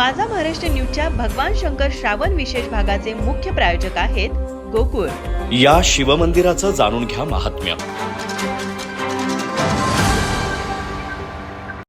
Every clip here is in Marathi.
माझा महाराष्ट्र न्यूजच्या भगवान शंकर श्रावण विशेष भागाचे मुख्य प्रायोजक आहेत गोकुळ. या शिवमंदिराचं जाणून घ्या महात्म्य.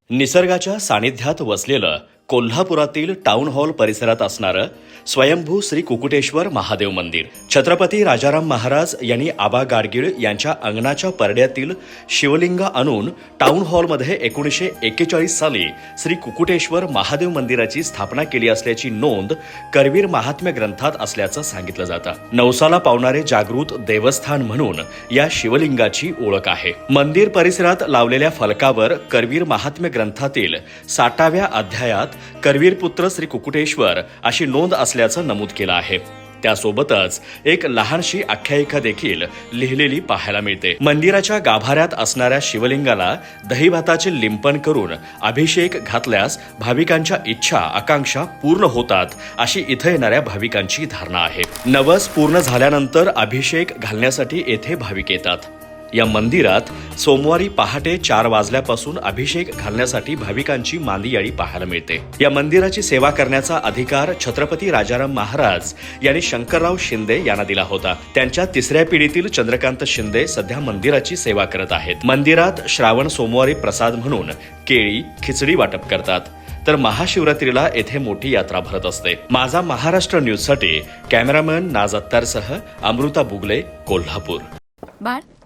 निसर्गाच्या सानिध्यात वसलेलं कोल्हापुरातील टाउन हॉल परिसरात असणारं स्वयंभू श्री कुकुटेश्वर महादेव मंदिर. छत्रपती राजाराम महाराज यांनी आबा गाडगीळ यांच्या अंगणाच्या परड्यातील शिवलिंग आणून टाउन हॉलमध्ये एकोणीसशे एक्केचाळीस साली श्री कुकुटेश्वर महादेव मंदिराची स्थापना केली असल्याची नोंद करवीर महात्म्य ग्रंथात असल्याचं सांगितलं जातं. नवसाला पावणारे जागृत देवस्थान म्हणून या शिवलिंगाची ओळख आहे. मंदिर परिसरात लावलेल्या फलकावर करवीर महात्म्य ग्रंथातील साठाव्या अध्यायात करवीर पुत्र श्री कुकुटेश्वर अशी नोंद असल्याचं नमूद केलं आहे. त्यासोबतच एक लहानशी आख्यायिका देखील लिहिलेली पाहायला मिळते. मंदिराच्या गाभाऱ्यात असणाऱ्या शिवलिंगाला दहीभाताचे लिंपण करून अभिषेक घातल्यास भाविकांच्या इच्छा आकांक्षा पूर्ण होतात अशी इथं येणाऱ्या भाविकांची धारणा आहे. नवस पूर्ण झाल्यानंतर अभिषेक घालण्यासाठी येथे भाविक येतात. या मंदिरात सोमवारी पहाटे चार वाजल्यापासून अभिषेक घालण्यासाठी भाविकांची मांदियाळी पाहायला मिळते. या मंदिराची सेवा करण्याचा अधिकार छत्रपती राजाराम महाराज यांनी शंकरराव शिंदे यांना दिला होता. त्यांच्या तिसऱ्या पिढीतील चंद्रकांत शिंदे सध्या मंदिराची सेवा करत आहेत. मंदिरात श्रावण सोमवारी प्रसाद म्हणून केळी खिचडी वाटप करतात. तर महाशिवरात्रीला येथे मोठी यात्रा भरत असते. माझा महाराष्ट्र न्यूजसाठी कॅमेरामॅन नाज अत्तारसह अमृता बुगले कोल्हापूर. बाळ